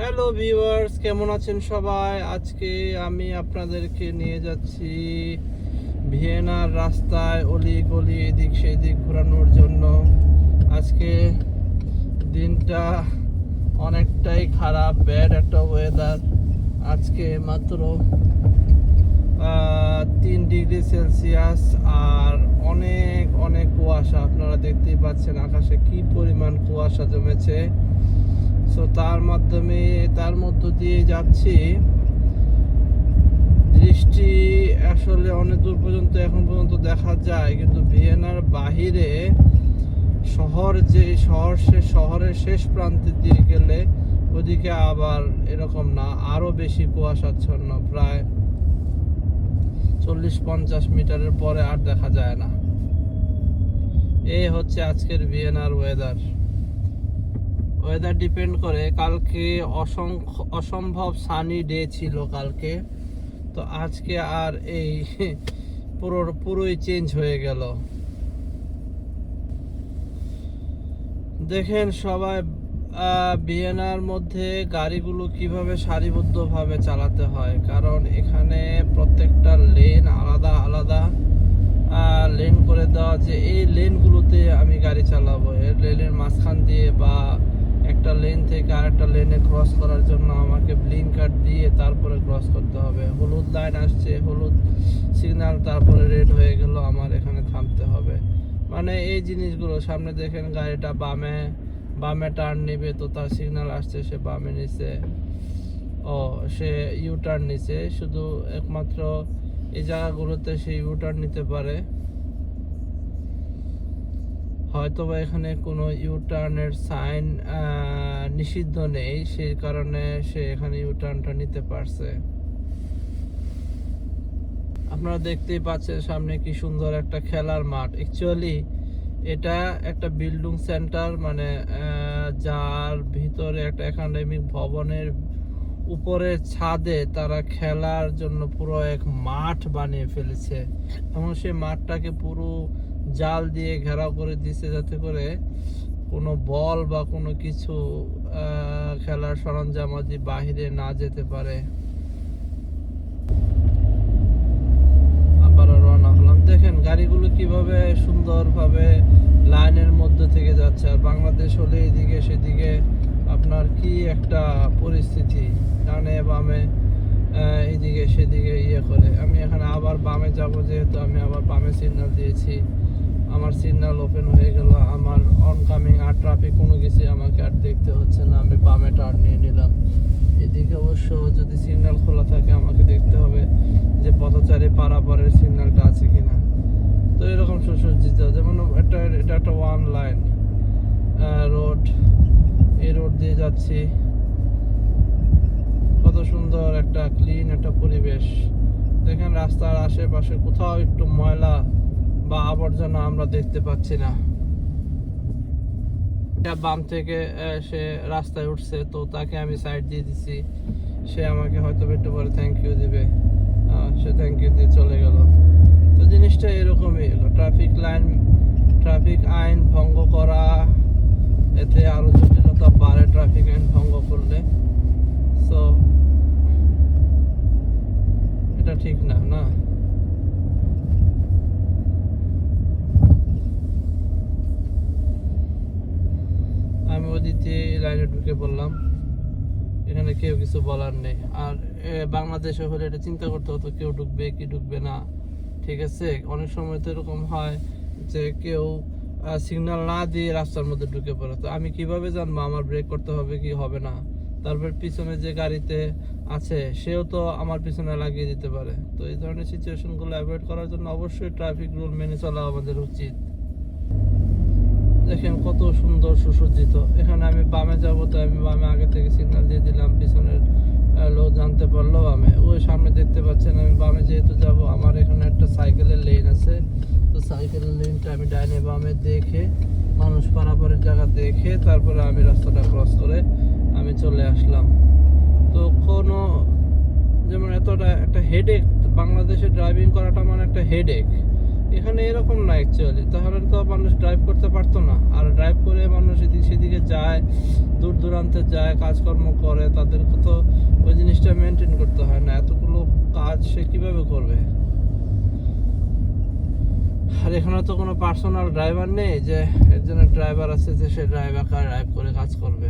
Hello viewers কেমন আছেন সবাই? আজকে আমি আপনাদেরকে নিয়ে যাচ্ছি ভিয়েনার রাস্তায় অলি গলি এদিক সেদিক ঘোরানোর জন্য। আজকে দিনটা অনেকটাই খারাপ ব্যাড একটা ওয়েদার আজকে মাত্র তিন ডিগ্রি সেলসিয়াস আর অনেক অনেক কুয়াশা। আপনারা দেখতেই পাচ্ছেন আকাশে কি পরিমাণ কুয়াশা জমেছে। সো তার মাধ্যমে, তার মধ্য দিয়ে যাচ্ছি। বৃষ্টি আসলে অনেক দূর পর্যন্ত, এখন পর্যন্ত দেখা যায়। কিন্তু ভিয়েনার বাহিরে শহর যে শহর, সে শহরের শেষ প্রান্তের দিকে গেলে ওদিকে আবার এরকম না। আরও বেশি কুয়াশাচ্ছন্ন, প্রায় চল্লিশ পঞ্চাশ মিটারের পরে আর দেখা যায় না। এই হচ্ছে আজকের ভিয়েনার ওয়েদার ওয়েদার ডিপেন্ড করে। কালকে অসংখ্য অসম্ভব সানি ডে ছিল কালকে। তো আজকে আর এই পুরো পুরোই চেঞ্জ হয়ে গেল। দেখেন সবাই ভিয়েনার মধ্যে গাড়িগুলো কীভাবে সারিবদ্ধভাবে চালাতে হয়। কারণ এখানে প্রত্যেকটা লেন আলাদা আলাদা। লেন করে দেওয়া যে এই লেনগুলোতে আমি গাড়ি চালাবো। এর লেনের মাঝখান দিয়ে বা লেন থেকে আরেকটা লেনে ক্রস করার জন্য আমাকে ব্লিঙ্কার দিয়ে তারপরে ক্রস করতে হবে। হলুদ লাইন আসছে, হলুদ সিগন্যাল তারপরে রেড হয়ে গেল, আমার এখানে থামতে হবে। মানে এই জিনিসগুলো, সামনে দেখেন গাড়িটা বামে বামে টার্ন নেবে তো তার সিগনাল আসছে, সে বামে নিছে। ও, সে ইউ টার্ন নিছে, শুধু একমাত্র এই জায়গাগুলোতে সে ইউ টার্ন নিতে পারে। হয়তো বা এখানে কোনো ইউ টার্নের সাইন নিষিদ্ধ নেই, সেই কারণে সে এখানে ইউ টার্নটা নিতে পারছে। আপনারা দেখতেই পাচ্ছেন সামনে কি সুন্দর একটা খেলার মাঠ। অ্যাকচুয়ালি এটা একটা বিল্ডিং সেন্টার মানে যার ভিতরে একটা একাডেমিক ভবনের উপরে ছাদে তারা খেলার জন্য পুরো এক মাঠ বানিয়ে ফেলেছে। এবং সেই মাঠটাকে পুরো জাল দিয়ে ঘেরাও করে দিছে যাতে করে কোনো বল বা কোনো কিছু খেলার সরঞ্জাম আদি বাহিরে না যেতে পারে। আবার রওনা হলাম। দেখেন গাড়িগুলো কীভাবে সুন্দরভাবে লাইনের মধ্যে থেকে যাচ্ছে। আর বাংলাদেশ হলে এদিকে সেদিকে আপনার কি একটা পরিস্থিতি? ডানে বামে এদিকে সেদিকে ইয়ে করে। আমি এখানে আবার বামে যাব, যেহেতু আমি আবার বামে সিগন্যাল দিয়েছি। আমার সিগন্যাল ওপেন হয়ে গেল, আমার অনকামিং আর ট্রাফিক কোনো কিছু আমাকে আর দেখতে হচ্ছে না। আমি বামে টার্ন নিয়ে নিলাম। এদিকে অবশ্য যদি সিগন্যাল খোলা থাকে, আমাকে দেখতে হবে যে পথচারী পারাপারের সিগন্যালটা আছে কি না তো এরকম সুসজ্জিত, যেমন একটা, এটা একটা ওয়ান লাইন রোড এই রোড দিয়ে যাচ্ছি। কত সুন্দর একটা ক্লিন একটা পরিবেশ। দেখেন রাস্তার আশেপাশে কোথাও একটু ময়লা বা আবর্জনা আমরা দেখতে পাচ্ছি না। এটা বাম থেকে সে রাস্তায় উঠছে, তো তাকে আমি সাইড দিয়ে দিছি। সে আমাকে হয়তো একটু পরে থ্যাংক ইউ দিবে। সে থ্যাংক ইউ দিয়ে চলে গেল। তো জিনিসটা এরকমই, হলো ট্রাফিক লাইন ট্রাফিক আইন ভঙ্গ করা, এতে আরও জটিলতা বাড়ে ট্রাফিক আইন ভঙ্গ করলে। সো এটা ঠিক না না? আমি ওদিকে লাইনে ঢুকে পড়লাম এখানে কেউ কিছু বলার নেই। আর বাংলাদেশে হলে এটা চিন্তা করতে হতো, কেউ ঢুকবে, কি ঢুকবে না। ঠিক আছে? অনেক সময় তো এরকম হয় যে কেউ সিগন্যাল না দিয়ে রাস্তার মধ্যে ঢুকে পড়ে। তো আমি কীভাবে জানব আমার ব্রেক করতে হবে কি হবে না? তারপর পিছনে যে গাড়িতে আছে, সেও তো আমার পিছনে লাগিয়ে দিতে পারে। তো এই ধরনের সিচুয়েশনগুলো অ্যাভয়েড করার জন্য অবশ্যই ট্রাফিক রুল মেনে চলা আমাদের উচিত। দেখেন কত সুন্দর সুসজ্জিত। এখানে আমি বামে যাব তো আমি বামে আগে থেকে সিগন্যাল দিয়ে দিলাম, পিছনের লোক জানতে পারল বামে। ওই সামনে দেখতে পাচ্ছেন, আমি বামে যেহেতু যাব, আমার এখানে একটা সাইকেলের লেন আছে। তো সাইকেলের লেনটা আমি ডাইনে বামে দেখে, মানুষ পারাপারের জায়গা দেখে, তারপরে আমি রাস্তাটা ক্রস করে আমি চলে আসলাম। তো কোনো, যেমন এতটা একটা হেডেক বাংলাদেশে ড্রাইভিং করাটা মানে একটা হেডেক এখানে এরকম না অ্যাকচুয়ালি তাহলে তো মানুষ ড্রাইভ করতে পারতো না। আর ড্রাইভ করে মানুষ এদিক সেদিকে যায়, দূর দূরান্তে যায়, কাজকর্ম করে তাদেরকে তো ওই জিনিসটা মেনটেন করতে হয় না। এতগুলো কাজ সে কীভাবে করবে? আর এখানে তো কোনো পার্সোনাল ড্রাইভার নেই যে, একজনের ড্রাইভার আছে যে সে ড্রাইভার কার ড্রাইভ করে কাজ করবে।